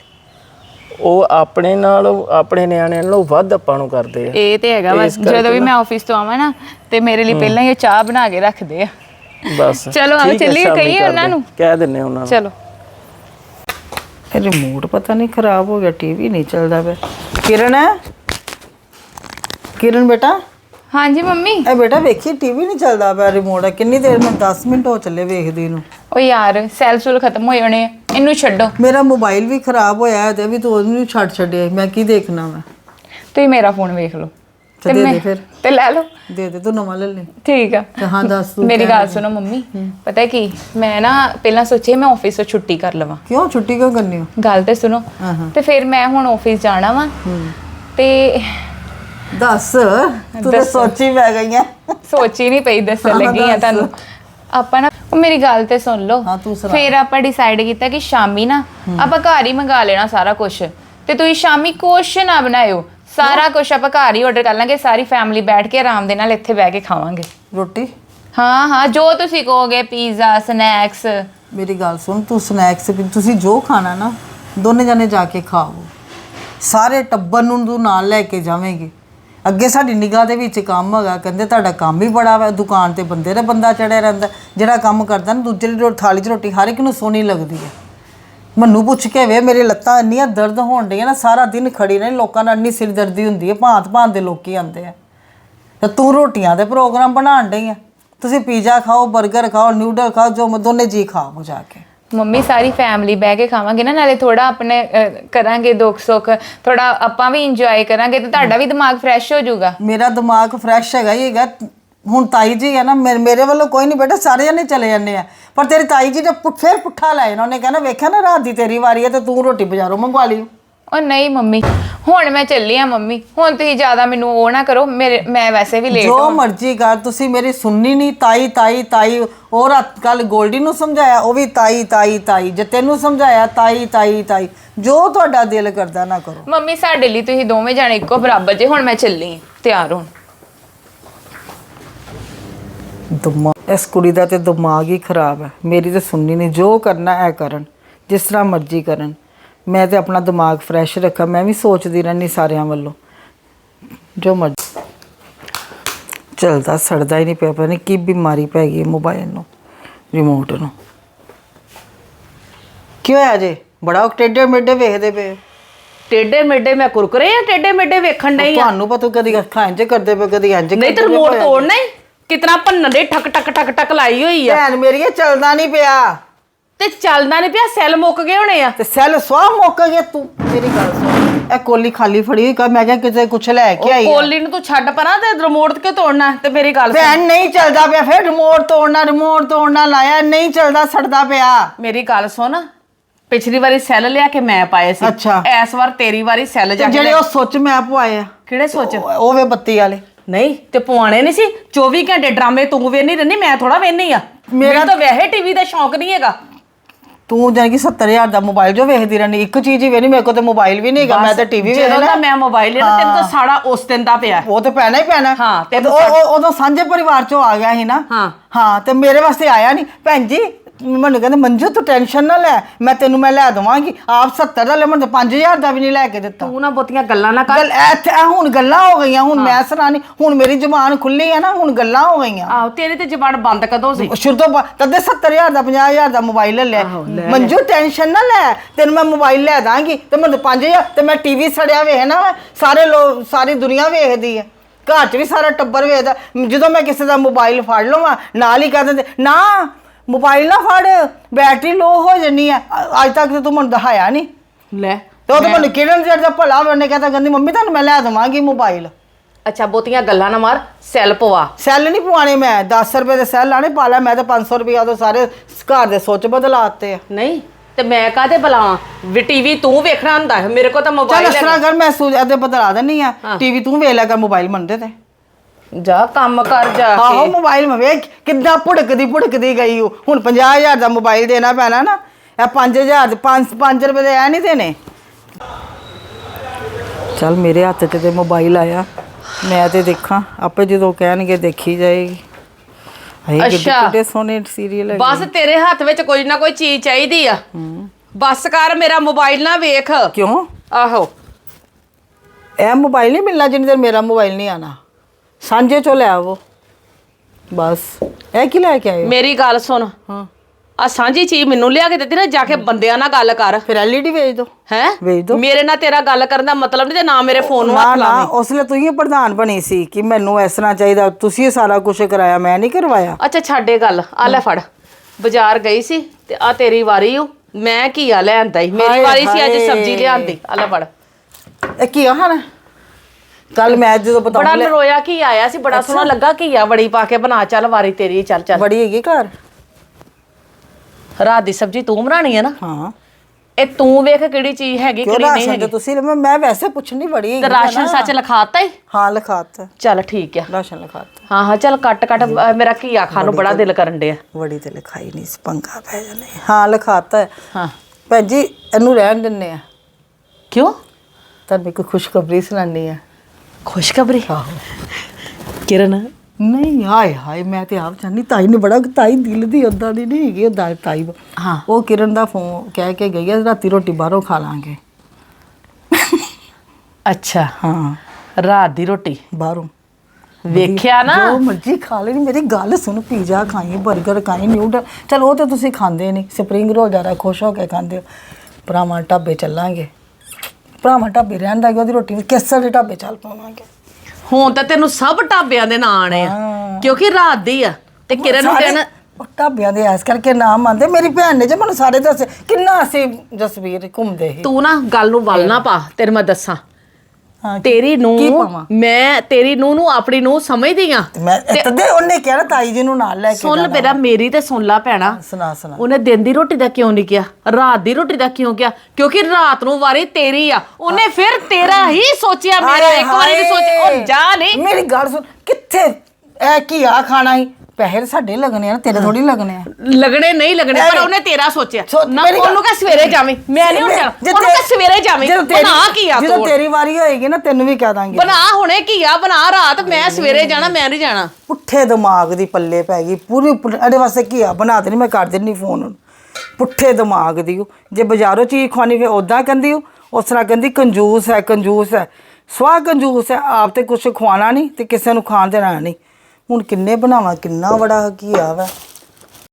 ਉਹ ਆਪਣੇ ਨਾਲ ਆਪਣੇ ਨਿਆਣਿਆਂ ਨਾਲੋਂ ਵੱਧ ਆਪਾਂ ਨੂੰ ਕਰਦੇ ਆ। ਇਹ ਤੇ ਹੈਗਾ ਕਰਕੇ ਜਦੋਂ ਵੀ ਮੈਂ ਆਫਿਸ ਤੋਂ ਆਵਾਂ ਨਾ ਤੇ ਮੇਰੇ ਲਈ ਪਹਿਲਾਂ ਹੀ ਉਹ ਚਾਹ ਬਣਾ ਕੇ ਰੱਖਦੇ ਆ। ਬਸ ਚਲੋ ਆਓ ਚੱਲੀਏ, ਕਹੀਏ। ਉਹਨਾਂ ਨੂੰ। ਕਹਿ ਦਿੰਨੇ ਉਹਨਾਂ ਨੂੰ। ਚਲੋ। ਇਹ ਰਿਮੋਟ ਪਤਾ ਨਹੀਂ ਖਰਾਬ ਹੋ ਗਿਆ ਟੀਵੀ ਨਹੀਂ ਚੱਲਦਾ ਪਿਆ। ਕਿਰਨ? ਹੈ ਕਿਰਨ ਬੇਟਾ? ਹਾਂਜੀ ਮੰਮੀ। ਇਹ ਬੇਟਾ ਵੇਖੀ ਟੀਵੀ ਨਹੀਂ ਚੱਲਦਾ ਪਿਆ ਰਿਮੋਟ ਕਿੰਨੀ ਦੇਰ ਮੈਂ 10 ਮਿੰਟ ਹੋ ਚੱਲੇ ਵੇਖਦੀ ਨੂੰ। ਓ ਯਾਰ ਸੈਲ ਸੁਲ ਖਤਮ ਹੋਏ ਹੋਣੇ ਆ। ਇਹਨੂੰ ਛੱਡੋ। ਮੇਰਾ ਮੋਬਾਈਲ ਵੀ ਖਰਾਬ ਹੋਇਆ ਹੈ ਤੇ ਵੀ ਤੂੰ ਉਹਨੂੰ ਛੱਡ ਛੱਡਿਆ ਮੈਂ ਕੀ ਦੇਖਣਾ ਮੈਂ ਤੁਸੀਂ ਮੇਰਾ ਫੋਨ ਵੇਖ ਲਓ। ਤੇ ਦੇ ਮੈਂ- ਦੇ ਫਿਰ। ਤੇ ਲੈ ਲਓ। ਦੇ ਦੇ ਤੂੰ ਨਵਾਂ ਲੈ ਲੈ। ਠੀਕ ਆ। ਤੇ ਹਾਂ ਦੱਸ ਤੂੰ ਮੇਰੀ ਗੱਲ ਸੁਣੋ ਮੰਮੀ। ਪਤਾ ਕੀ ਮੈਂ ਨਾ ਪਹਿਲਾਂ ਸੋਚਿਆ ਮੈਂ ਆਫਿਸ ਤੋਂ ਛੁੱਟੀ ਕਰ ਲਵਾਂ। ਕਿਉਂ ਛੁੱਟੀ ਕਿਉਂ ਕਰਨੀ ਹੋ ਗੱਲ ਤੇ ਸੁਣੋ। ਹਾਂ, ਹਾਂ। ਤੇ ਫਿਰ ਮੈਂ ਹੁਣ ਆਫਿਸ ਜਾਣਾ ਵਾ। ਤੇ ਦੱਸ ਤੂੰ ਤਾਂ ਸੋਚੀ ਪੈ ਗਈ ਆ। ਸੋਚੀ ਨਹੀਂ ਪਈ ਦੱਸਣ ਹਾਂ, ਲੱਗੀ ਆ ਦੱਸ। ਤੁਹਾਨੂੰ। ਆਪਾਂ ਨਾ ਉਹ ਮੇਰੀ ਗੱਲ ਤੇ ਸੁਣ ਲਓ। ਹਾਂ, ਤੂੰ ਸੁਣਾ। ਫਿਰ ਆਪਾਂ ਡਿਸਾਈਡ ਕੀਤਾ ਕਿ ਸ਼ਾਮੀ ਨਾ ਆਪਾਂ ਘਰ ਹੀ ਮੰਗਾ ਲੈਣਾ ਸਾਰਾ ਕੁਝ ਤੇ ਤੁਸੀਂ ਸ਼ਾਮੀ ਕੁਛ ਨਾ ਬਣਾਇਓ। ਸਾਰਾ ਕੁਝ ਆਪਾਂ ਘਰ ਹੀ ਆਰਡਰ ਕਰ ਲਾਂਗੇ ਸਾਰੀ ਫੈਮਿਲੀ ਬੈਠ ਕੇ ਆਰਾਮ ਦੇ ਨਾਲ ਇੱਥੇ ਬਹਿ ਕੇ ਖਾਵਾਂਗੇ। ਰੋਟੀ? ਹਾਂ ਹਾਂ ਜੋ ਤੁਸੀਂ ਕਹੋਗੇ ਪੀਜ਼ਾ ਸਨੈਕਸ ਮੇਰੀ ਗੱਲ ਸੁਣ ਤੂੰ ਸਨੈਕਸ ਵੀ ਤੁਸੀਂ ਜੋ ਖਾਣਾ ਨਾ ਦੋਨੇ ਜਾਨੇ ਜਾ ਕੇ ਖਾਓ। ਸਾਰੇ ਟੱਬਰ ਨੂੰ ਤੂੰ ਨਾਲ ਲੈ ਕੇ ਜਾਵੇਂਗੇ। ਅੱਗੇ ਸਾਡੀ ਨਿਗਾਹ ਦੇ ਵਿੱਚ ਕੰਮ ਹੈਗਾ, ਕਹਿੰਦੇ ਤੁਹਾਡਾ ਕੰਮ ਹੀ ਬੜਾ ਵਾ, ਦੁਕਾਨ ਤੇ ਬੰਦੇ ਦਾ ਬੰਦਾ ਚੜਿਆ ਰਹਿੰਦਾ, ਜਿਹੜਾ ਕੰਮ ਕਰਦਾ ਨਾ, ਦੂਜੇ ਦੀ ਰੋ- ਥਾਲੀ 'ਚ ਰੋਟੀ, ਹਰ ਇੱਕ ਨੂੰ ਸੋਹਣੀ ਲੱਗਦੀ ਹੈ। ਮੈਨੂੰ ਪੁੱਛ ਕੇ ਵੇ, ਮੇਰੀ ਲੱਤਾਂ ਇੰਨੀਆਂ ਦਰਦ ਹੋਣ ਡਈਆਂ ਨਾ, ਸਾਰਾ ਦਿਨ ਖੜੀ ਰਹੀ, ਲੋਕਾਂ ਨਾਲ ਇੰਨੀ ਸਿਰਦਰਦੀ ਹੁੰਦੀ ਹੈ, ਭਾਂਤ ਭਾਂਤ ਦੇ ਲੋਕੀ ਆਉਂਦੇ ਆ। ਤੇ ਤੂੰ ਰੋਟੀਆਂ ਦੇ ਪ੍ਰੋਗਰਾਮ ਬਣਾਉਣ ਡਈ ਆ। ਤੁਸੀਂ ਪੀਜ਼ਾ ਖਾਓ 버ਗਰ ਖਾਓ ਨਿਊਡਲ ਖਾਓ, ਜੋ ਦੋਨੇ ਜੀ ਖਾਓ ਜਾ ਕੇ। ਮੰਮੀ ਸਾਰੀ ਫੈਮਿਲੀ ਬਹਿ ਕੇ ਖਾਵਾਂਗੇ ਨਾ ਨਾਲੇ ਥੋੜਾ ਆਪਣੇ ਅਹ, ਕਰਾਂਗੇ ਦੁੱਖ ਸੁੱਖ ਥੋੜਾ ਆਪਾਂ ਵੀ ਇੰਜੋਏ ਕਰਾਂਗੇ ਤੇ ਤੁਹਾਡਾ ਵੀ ਦਿਮਾਗ ਫਰੈਸ਼ ਹੋ ਜਾਊਗਾ। ਮੇਰਾ ਦਿਮਾਗ ਫਰੈਸ਼ ਹੈਗਾ ਹੀ ਹੈਗਾ। ਹੁਣ ਤਾਈ ਜੀ ਹੈ ਨਾ ਮੇ- ਮੇਰੇ ਵੱਲੋਂ ਕੋਈ ਨਹੀਂ ਬੇਟਾ ਸਾਰੇ ਜਣੇ ਚਲੇ ਜਾਂਦੇ ਆ। ਪਰ ਤੇਰੀ ਤਾਈ ਜੀ ਨੇ ਪੁ- ਫਿਰ ਪੁੱਠਾ ਲਾਇਆ ਇਹਨਾਂ ਨੇ ਕਹਿੰਦਾ ਵੇਖਿਆ ਨਾ ਰਾਤ ਦੀ ਤੇਰੀ ਵਾਰੀ ਹੈ ਤੇ ਤੂੰ ਰੋਟੀ ਬਾਜ਼ਾਰੋਂ ਮੰਗਵਾ ਲਈ। ਉਹ ਨਹੀਂ ਮੰਮੀ ਹੁਣ ਮੈਂ ਚੱਲੀ ਆ ਮੰਮੀ ਹੁਣ ਤੁਸੀਂ ਜ਼ਿਆਦਾ ਮੈਨੂੰ ਉਹ ਨਾ ਕਰੋ ਮੇਰੇ ਮੈਂ ਵੈਸੇ ਵੀ ਲੇਟ ਜੋ ਮਰਜ਼ੀ ਕਰ ਤੁਸੀਂ ਮੇਰੀ ਸੁਣਨੀ ਨਹੀਂ ਤਾਈ ਤਾਈ ਤਾਈ ਉਹ ਰਾਤ ਕੱਲ ਗੋਲਡੀ ਨੂੰ ਸਮਝਾਇਆ ਉਹ ਵੀ ਤਾਈ ਤਾਈ ਤਾਈ ਜੇ ਤੈਨੂੰ ਸਮਝਾਇਆ ਤਾਈ ਤਾਈ ਤਾਈ ਜੋ ਤੁਹਾਡਾ ਦਿਲ ਕਰਦਾ ਨਾ ਕਰੋ। ਮੰਮੀ ਸਾਡੇ ਲਈ ਤੁਸੀਂ ਦੋਵੇਂ ਜਾਣੇ ਇੱਕੋ ਬਰਾਬਰ ਜੇ ਹੁਣ ਮੈਂ ਚੱਲੀ ਆਂ, ਤਿਆਰ ਹੋਣ। ਦਿਮਾਗ ਇਸ ਕੁੜੀ ਦਾ ਤੇ ਦਿਮਾਗ ਹੀ ਖਰਾਬ ਹੈ ਮੇਰੀ ਤੇ ਸੁਣਨੀ ਨਹੀਂ ਜੋ ਕਰਨਾ ਐ ਕਰਨ ਜਿਸ ਤਰ੍ਹਾਂ ਮਰਜ਼ੀ ਕਰਨ। ਮੈਂ ਤੇ ਆਪਣਾ ਦਿਮਾਗ ਫਰੈਸ਼ ਰੱਖਾਂ ਮੈਂ ਵੀ ਸੋਚਦੀ ਰਹਿੰਦੀ ਸਾਰਿਆਂ ਵੱਲੋਂ। ਜੋ ਮਰਜ਼ੀ। ਚਲਦਾ ਸੜਦਾ ਹੀ ਨਹੀਂ ਪਿਆ ਪਤਾ ਨਹੀਂ ਕੀ ਬਿਮਾਰੀ ਪੈ ਗਈ ਮੋਬਾਈਲ ਨੂੰ ਰਿਮੋਟ ਨੂੰ। ਕੀ ਹੋਇਆ ਜੇ? ਬੜਾ ਟੇਡੇ ਮੇਡੇ ਵੇਖਦੇ ਪਏ। ਟੇਡੇ ਮੇਡੇ ਮੈਂ ਕੁਰਕਰੇ ਆ ਟੇਡੇ ਮੇਡੇ ਵੇਖਣ ਨਹੀਂ ਆ। ਤੁਹਾਨੂੰ ਪਤਾ ਕਦੀ ਅੱਖਾਂ ਇੰਜ ਕਰਦੇ ਪਏ ਕਦੀ ਇੰਜ ਨਹੀਂ ਤੇ ਰਿਮੋਟ। ਤੋੜਨਾ ਹੀ। ਕਿਤਨਾ ਭੰਨਣ ਦੇ ਠਕ ਠਕ ਠਕ ਠਕ ਲਾਈ ਹੋਈ ਆ। ਭੈਣ ਮੇਰੀ ਇਹ ਚੱਲਦਾ ਨਹੀਂ ਪਿਆ। ਤੇ ਚੱਲਦਾ ਨਹੀਂ ਪਿਆ ਸੈੱਲ ਮੁੱਕ ਗਏ ਹੋਣੇ ਆ। ਤੇ ਸੈੱਲ ਸਵਾਹ ਮੁੱਕ ਗਿਆ ਤੂੰ ਮੇਰੀ ਗੱਲ ਸੁਣ। ਇਹ ਕੋਲੀ ਖਾਲੀ ਫੜੀ ਹੋਈ, ਮੈਂ ਕਿਹਾ ਕਿਤੇ ਕੁਛ ਲੈ ਕੇ ਆਈ ਉਹ ਆ। ਕੋਲੀ ਨੂੰ ਤੂੰ ਛੱਡ ਪਰਾਂ ਤੇ ਰਿਮੋਟ ਕਿਉਂ ਤੋੜਨਾ ਤੇ ਮੇਰੀ ਗੱਲ ਸੁਣ। ਭੈਣ ਨਹੀਂ ਚੱਲਦਾ ਪਿਆ ਫਿਰ ਰਿਮੋਟ ਤੋੜਨਾ ਰਿਮੋਟ ਤੋੜਨਾ ਲਾਇਆ ਨਹੀਂ ਚੱਲਦਾ ਸੜਦਾ ਪਿਆ। ਮੇਰੀ ਗੱਲ ਸੁਣ ਪਿਛਲੀ ਵਾਰੀ ਸੈੱਲ ਲਿਆ ਕੇ ਮੈਂ ਪਾਏ ਸੀ। ਅੱਛਾ। ਇਸ ਵਾਰ ਤੇਰੀ ਵਾਰੀ ਸੈੱਲ ਤੇ ਜਾ ਕੇ ਜਿਹੜੇ ਉਹ ਸੁੱਚ ਮੈਂ ਪਵਾਏ ਆ। ਕਿਹੜੇ ਸੋਚ? ਉਹ ਉਹ ਵੇ ਬੱਤੀ ਵਾਲੇ। ਨਹੀਂ ਤੇ ਪਵਾਣੇ ਨਹੀਂ ਸੀ? 24 ਘੰਟੇ ਡਰਾਮੇ ਤੂੰ ਵੇਨੀ ਰਹਿੰਦੀ ਮੈਂ ਥੋੜਾ ਵੇਨੀ ਆ। ਮੇਰਾ- ਮੇਰਾ ਤਾਂ ਵੈਸੇ ਟੀਵੀ ਦਾ ਸ਼ੌਂਕ ਨਹੀਂ ਹੈਗਾ। ਤੂੰ ਜਾਨ ਕਿ 70000 ਦਾ ਮੋਬਾਈਲ ਜੋ ਵੇਖਦੀ ਰਹਿੰਦੀ ਇੱਕ ਚੀਜ਼ ਹੀ ਵੇਣੀ ਮੇਰੇ ਕੋਲ ਤੇ ਮੋਬਾਈਲ ਵੀ ਨਹੀਂ ਹੈਗਾ ਮੈਂ ਤਾਂ ਟੀਵੀ ਜਦੋਂ ਵੇਖਣਾ ਦਾ ਮੈਂ ਮੋਬਾਈਲ ਲਿਆ ਤੈਨੂੰ ਤਾਂ ਸਾੜਾ ਉਸ ਦਿਨ ਦਾ ਪਿਆ। ਉਹ ਤੇ ਪੈਣਾ ਹੀ ਪੈਣਾ। ਹਾਂ, ਤੇ ਤੇ ਉਹ ਉਹ- ਉਦੋਂ ਸਾਂਝੇ ਪਰਿਵਾਰ ਚੋਂ ਆ ਗਿਆ ਸੀ ਨਾ। ਹਾਂ। ਹਾਂ ਤੇ ਮੇਰੇ ਵਾਸਤੇ ਆਇਆ ਨਹੀਂ ਭੈਣ ਜੀ ਮੈਨੂੰ ਕਹਿੰਦੇ ਮੰਜੂ ਤੂੰ ਟੈਨਸ਼ਨ ਨਾ ਲੈ ਮੈਂ ਤੈਨੂੰ ਮੈਂ ਲੈ ਦਵਾਂਗੀ। ਆਪ 70 ਦਾ ਲੈ ਮੈਨੂੰ 5000 ਦਾ ਵੀ ਨਹੀਂ ਲੈ ਕੇ ਦਿੱਤਾ। ਤੂੰ ਨਾ ਬਹੁਤੀਆਂ ਗੱਲਾਂ ਨਾ ਕਰ। ਗੱਲ ਇੱਥੇ ਇਹ ਹੁਣ ਗੱਲਾਂ ਹੋ ਗਈਆਂ ਹੁਣ ਮੈਂ ਸੁਣਾਣੀ ਹੁਣ ਮੇਰੀ ਜ਼ੁਬਾਨ ਖੁੱਲੀ ਹੈ ਨਾ ਹੁਣ ਗੱਲਾਂ ਹੋ ਗਈਆਂ। ਆਹੋ ਤੇਰੀ ਤੇ ਜ਼ਬਾਨ ਬੰਦ ਕਦੋਂ ਸੀ? ਸ਼ੁਰੂ ਤੋਂ ਬਾ- ਤਦੇ 70000 ਦਾ 50000 ਦਾ ਮੋਬਾਈਲ ਲੈ ਲਿਆ। ਮੰਜੂ ਟੈਨਸ਼ਨ ਨਾ ਲੈ ਤੈਨੂੰ ਮੈਂ ਮੋਬਾਈਲ ਲੈ ਦਾਂਗੀ ਤੇ ਮੈਨੂੰ 5000 ਤੇ ਮੈਂ ਟੀਵੀ ਸੜਿਆ ਵੇਖ ਨਾ ਵਾ, ਸਾਰੇ ਲੋਕ ਸਾਰੀ ਦੁਨੀਆ ਵੇਖਦੀ ਹੈ ਘਰ 'ਚ ਵੀ ਸਾਰਾ ਟੱਬਰ ਵੇਖਦਾ ਜਦੋਂ ਮੈਂ ਕਿਸੇ ਦਾ ਮੋਬਾਈਲ ਫੜ ਲਵਾਂ ਨਾਲ ਹੀ ਕਹਿ ਦਿੰਦੇ ਨਾ ਮੋਬਾਈਲ ਨਾ ਫੜ ਬੈਟਰੀ ਲੋ ਹੋ ਜੰਨੀ ਹੈ ਅ- ਅੱਜ ਤੱਕ ਤੇ ਤੂੰ ਮੈਨੂੰ ਦਿਖਾਇਆ ਨਹੀਂ ਲੈ ਤੇ ਉਹ ਤਾਂ ਮੈਨੂੰ ਕਿਹੜਾ ਜਿਹੜਾ ਭਲਾ ਉਹਨੇ ਕਹਿੰਦਾ ਕਹਿੰਦੀ ਮੰਮੀ ਤੁਹਾਨੂੰ ਮੈਂ ਲੈ ਦੇਵਾਂਗੀ ਮੋਬਾਈਲ। ਅੱਛਾ ਬਹੁਤੀਆਂ ਗੱਲਾਂ ਨਾ ਮਾਰ ਸੈੱਲ ਪਵਾ। ਸੈੱਲ ਨਹੀਂ ਪਵਾਣੇ ਮੈਂ 10 ਰੁਪਏ ਦੇ ਸੈੱਲ ਆਣੇ ਪਾ ਲੈ ਮੈਂ ਤਾਂ 500 ਰੁਪਏ ਉਹਦੇ ਸਾਰੇ ਘਰ ਦੇ ਸੁੱਚ ਬਦਲਾਤੇ ਆ। ਨਹੀਂ ਤੇ ਮੈਂ ਕਾਹਦੇ ਬੁਲਾਵਾਂ? ਵੀ ਟੀਵੀ ਤੂੰ ਵੇਖਣਾ ਹੁੰਦਾ ਹੈ, ਮੇਰੇ ਕੋਲ ਤਾਂ ਚੱਲ ਮੋਬਾਈਲ ਇਸ ਤਰ੍ਹਾਂ ਕਰ ਮੈਂ ਸੂਜ ਅੱਧੇ ਬਦਲਾ ਦਿੰਨੀ ਆ। ਹਾਂ। ਟੀਵੀ ਤੂੰ ਵੇਖ ਲੈ ਕਰ ਮੋਬਾਈਲ ਮੰਨਦੇ ਤੇ। ਜਾ ਕੰਮ ਕਰ ਜਾ ਆਹੋ ਕੇ ਮੋਬਾਈਲ ਮੈਂ ਵੇਖ ਕਿੱਦਾਂ ਭੁੜਕਦੀ ਭੁੜਕਦੀ ਗਈ ਉਹ ਹੁਣ 50000 ਦਾ ਮੋਬਾਈਲ ਦੇਣਾ ਪੈਣਾ ਨਾ। ਇਹ 5000 ਦੇ 5 5 ਰੁਪਏ ਦੇ ਐ ਨਹੀਂ ਦੇਣੇ। ਚੱਲ ਮੇਰੇ ਹੱਥ 'ਚ ਤੇ ਮੋਬਾਈਲ ਆਇਆ। ਮੈਂ ਤੇ ਦੇਖਾਂ ਆਪੇ ਜਦੋਂ ਕਹਿਣਗੇ ਦੇਖੀ ਜਾਏਗੀ। ਹਾਏ ਕਿੱਡੇ ਅੱਛਾ। ਕਿੱਡੇ ਸੋਹਣੇ ਸੀਰੀਅਲ ਹੈ ਬਸ ਤੇਰੇ ਹੱਥ ਵਿੱਚ ਕੋਈ ਨਾ ਕੋਈ ਚੀਜ਼ ਚਾਹੀਦੀ ਆ। ਬਸ ਕਰ ਮੇਰਾ ਮੋਬਾਈਲ ਨਾ ਵੇਖ। ਕਿਉਂ? ਆਹੋ। ਇਹ ਮੋਬਾਈਲ ਨਹੀਂ ਮਿਲਣਾ ਜਿੰਨੀ ਦੇਰ ਮੇਰਾ ਮੋਬਾਈਲ ਨਹੀਂ ਆਣਾ ਸਾਂਝੇ ਚੋਂ ਲੈ ਆਵੋ। ਬਸ। ਇਹ ਕੀ ਲੈ ਕੇ ਆਏ ਹੋ? ਮੇਰੀ ਗੱਲ ਸੁਣ। ਹਾਂ। ਆ ਸਾਂਝੀ ਚੀਜ਼ ਮੈਨੂੰ ਲਿਆ ਕੇ ਦਿੱਤੀ ਨਾ ਜਾ ਕੇ ਬੰਦਿਆਂ ਨਾਲ ਗੱਲ ਕਰ। ਫਿਰ ਐਲਈਡੀ ਵੇਚ ਦੋ। ਹੈ? ਵੇਚ ਦਿਓ। ਮੇਰੇ ਨਾਲ ਤੇਰਾ ਗੱਲ ਕਰਨ ਦਾ ਮਤਲਬ ਨਹੀਂ ਤੇ ਨਾ ਮੇਰੇ ਫੋਨ ਨੂੰ ਨਾ ਹੱਥ ਨਾ ਲਾਵੇਂ। ਉਸ ਲਈ ਤੁਸੀਂ ਹੀ ਪ੍ਰਧਾਨ ਬਣੀ ਸੀ ਕਿ ਮੈਨੂੰ ਇਸ ਤਰ੍ਹਾਂ ਚਾਹੀਦਾ। ਤੁਸੀਂ ਇਹ ਸਾਰਾ ਕੁਝ ਕਰਾਇਆ ਮੈਂ ਨਹੀਂ ਕਰਵਾਇਆ। ਅੱਛਾ ਛੱਡੇ ਗੱਲ। ਆ ਲੈ ਫੜ। ਬਾਜ਼ਾਰ ਗਈ ਸੀ ਤੇ ਆ ਤੇਰੀ ਵਾਰੀ ਓ। ਮੈਂ ਘੀਆ ਲਿਆਂਦਾ ਈ। ਮੇਰੀ ਹਾਏ ਵਾਰੀ ਸੀ ਅੱਜ ਹਾਏ। ਸਬਜ਼ੀ ਲਿਆਂਦੀ। ਆ ਲੈ ਫੜ। ਇਹ ਕੀ ਆ ਹਣ ਕੱਲ ਮੈਂ ਜਦੋਂ ਬੜਾ ਬਤਾਉਂ ਨਰੋਇਆ ਕੀ ਆਇਆ ਸੀ ਬੜਾ ਸੋਹਣਾ ਲੱਗਾ ਕੀ ਆ ਬੜੀ ਪਾ ਕੇ ਬਣਾ ਚੱਲ ਵਾਰੀ ਤੇਰੀ ਚੱਲ ਚੱਲ। ਬੜੀ ਹੈਗੀ ਘਰ? ਰਾਤ ਦੀ ਸਬਜ਼ੀ ਤੂੰ ਬਣਾਣੀ ਹੈ ਨਾ? ਹਾਂ। ਇਹ ਤੂੰ ਵੇਖ ਕਿਹੜੀ ਚੀਜ਼ ਹੈਗੀ ਕਿਹੜੀ ਨਹੀਂ ਹੈਗੀ? ਤੁਸੀਂ ਮੈਂ ਵੈਸੇ ਪੁੱਛਣੀ ਬੜੀ ਹੈਗੀ ਰਾਸ਼ਨ। ਸੱਚ ਲਿਖਾਤਾ ਹੀ ਹਾਂ ਲਿਖਾਤਾ। ਚੱਲ ਠੀਕ ਆ। ਰਾਸ਼ਨ ਲਿਖਾਤਾ। ਹਾਂ ਹਾਂ ਚੱਲ ਕੱਟ ਕੱਟ ਮੇਰਾ ਘੀਆ ਖਾਣ ਨੂੰ ਬੜਾ ਦਿਲ ਕਰਨ ਡਿਆ। ਬੜੀ ਤੇ ਲਿਖਾਈ ਨਹੀਂ ਸੀ ਪੰਗਾ ਪੈ ਜਾਣੇ ਹਾਂ ਲਿਖਾਤਾ ਹੈ। ਭੈਣ ਜੀ ਇਹਨੂੰ ਰਹਿਣ ਦਿੰਨੇ ਆ। ਕਿਉਂ? ਤੁਹਾਨੂੰ ਇੱਕ ਖੁਸ਼ਖਬਰੀ ਸੁਣਾਉਣੀ ਆ। ਖੁਸ਼ਖਬਰੀ ਕਿਰਨ? ਨਹੀਂ ਹਾਏ ਹਾਏ ਮੈਂ ਤੇ ਆਪ ਚਾਹਨੀ ਤਾਈ ਨੇ ਬੜਾ ਤਾਈ ਦਿਲ ਦੀ ਉਦਾਂ ਦੀ ਨਹੀਂ ਹੈਗੀ ਉਦਾਂ ਤਾਈ ਹਾਂ। ਉਹ ਕਿਰਨ ਦਾ ਫੋਨ ਕਹਿ ਕੇ ਗਈ ਹੈ ਰਾਤੀ ਰੋਟੀ ਬਾਹਰੋਂ ਖਾ ਲਾਂਗੇ। ਅੱਛਾ। ਹਾਂ। ਰਾਤ ਦੀ ਰੋਟੀ? ਬਾਹਰੋਂ। ਵੇਖਿਆ ਨਾ? ਜੋ ਮਰਜ਼ੀ ਖਾ ਲੈਣੀ ਮੇਰੀ ਗੱਲ ਸੁਣ ਪੀਜ਼ਾ ਖਾਈ 버ਗਰ ਖਾਈ ਨਿਊਡਲ ਚਲ ਉਹ ਤਾਂ ਤੁਸੀਂ ਖਾਂਦੇ ਨਹੀਂ ਸਪਰਿੰਗ ਰੋਲ ਜ਼ਿਆਦਾ ਖੁਸ਼ ਹੋ ਕੇ ਖਾਂਦੇ ਹੋ। ਭਰਾਵਾਂ ਢਾਬੇ ਚੱਲਾਂਗੇ। ਭਰਾਵਾਂ ਢਾਬੇ ਰਹਿਣ ਦਾ ਉਹਦੀ ਰੋਟੀ ਵੀ ਕੇਸਰ ਦੇ ਢਾਬੇ ਚੱਲ ਪਾਵਾਂਗੇ। ਹੁਣ ਤਾਂ ਤੈਨੂੰ ਸਭ ਢਾਬਿਆਂ ਦੇ ਨਾਂ ਆਣੇ ਆ ਕਿਉਂਕਿ ਰਾਤ ਦੀ ਆ ਤੇ ਕਿਰਨ ਨੂੰ ਸਾਰੇ ਕਹਿਣਾ ਉਹ ਢਾਬਿਆਂ ਦੇ ਐਸ ਕਰਕੇ ਨਾਮ ਆਂਦੇ ਮੇਰੀ ਭੈਣ ਨੇ ਜੇ ਮੈਨੂੰ ਸਾਰੇ ਦੱਸੇ ਕਿੰਨਾ ਅਸੀਂ ਜਸਵੀਰ ਘੁੰਮਦੇ ਸੀ। ਤੂੰ ਨਾ ਗੱਲ ਨੂੰ ਵੱਲ ਨਾ ਪਾ ਤੇਰੇ ਮੈਂ ਦੱਸਾਂ। ਤੇਰੀ ਨੂੰ? ਮੈਂ ਤੇਰੀ ਨੂੰ ਨੂੰ ਆਪਣੀ ਨੂੰ ਸਮਝਦੀ ਆ ਮੈਂ ਤਦੇ ਉਹਨੇ ਕਿਹਾ ਨਾ ਤਾਈ ਜੀ ਨੂੰ ਨਾਲ ਲੈ ਕੇ ਸੁਣ ਮੇਰਾ ਮੇਰੀ ਤੇ ਸੁਣ ਲਾ ਭੈਣਾ। ਸੁਣਾ ਸੁਣਾ। ਉਹਨੇ ਦਿਨ ਦੀ ਰੋਟੀ ਦਾ ਕਿਉਂ ਨਹੀਂ ਕਿਹਾ? ਰਾਤ ਦੀ ਰੋਟੀ ਦਾ ਕਿਉਂ ਕਿਹਾ? ਕਿਉਂਕਿ ਰਾਤ ਨੂੰ ਵਾਰੀ ਤੇਰੀ ਆ। ਉਹਨੇ ਫਿਰ ਤੇਰਾ ਹੀ ਸੋਚਿਆ ਮੇਰਾ ਇੱਕ ਵਾਰੀ ਨਹੀਂ ਸੋਚਿਆ। ਉਹ ਜਾ ਨਹੀਂ। ਮੇਰੀ ਗੱਲ ਸੁਣ ਕਿੱਥੇ ਇਹ ਕੀ ਆ ਖਾਣਾ ਹੀ ਪੈਸੇ ਤਾਂ ਸਾਡੇ ਲੱਗਣੇ ਆ ਨਾ ਤੇਰੇ ਥੋੜੀ ਲੱਗਣੇ ਆ। ਲੱਗਣੇ ਨਹੀਂ ਲੱਗਣੇ ਪਰ। ਉਹਨੇ ਤੇਰਾ ਸੋਚਿਆ। ਸੋ- ਨਾ ਮੇਰੀ ਗੱਲ- ਉਹਨੂੰ ਕਹ ਸਵੇਰੇ ਜਾਵੀਂ ਮੈਂ ਨਹੀਂ ਹੁਣ ਜਾਣਾ ਜੇ ਉਹਨੂੰ ਕਹ ਸਵੇਰੇ ਜਾਵੀਂ ਜਦੋਂ ਤੇਰੀ- ਬਣਾ ਕੀ ਆ ਜਦੋਂ ਤੇਰੀ ਵਾਰੀ ਹੋਏਗੀ ਨਾ ਤੈਨੂੰ ਵੀ ਕਹਿ ਦਾਂਗੇ। ਬਣਾ ਹੁਣੇ ਕੀ ਆ ਬਣਾ ਰਾਤ ਮੈਂ ਸਵੇਰੇ ਜਾਣਾ ਮੈਂ ਨਹੀਂ ਜਾਣਾ। ਪੁੱਠੇ ਦਿਮਾਗ ਦੀ ਪੱਲੇ ਪੈ ਗਈ ਪੂਰੀ ਪੁੱਠ- ਇਹਦੇ ਵਾਸਤੇ ਕੀ ਆ ਬਣਾ ਦੇਣੀ ਮੈਂ ਕਰ ਦੇਣੀ ਫੋਨ। ਪੁੱਠੇ ਦਿਮਾਗ ਦੀ ਉਹ ਜੇ ਬਾਜ਼ਾਰੋਂ ਚੀਜ਼ ਖਵਾਣੀ ਫੇ ਉਦਾਂ ਕਹਿੰਦੀ ਉਹ ਉਸ ਤਰ੍ਹਾਂ ਕਹਿੰਦੀ ਕੰਜੂਸ ਹੈ ਕੰਜੂਸ ਹੈ। ਸਵਾਹ ਕੰਜੂਸ ਹੈ ਆਪ ਤੇ ਕੁਝ ਖਵਾਣਾ ਨਹੀਂ ਤੇ ਕਿਸੇ ਨੂੰ ਖਾਣ ਦੇਣਾ ਨਹੀਂ। ਹੁਣ ਕਿੰਨੇ ਬਣਾਵਾਂ ਕਿੰਨਾ ਬੜਾ ਕੀ ਆ ਵਾ।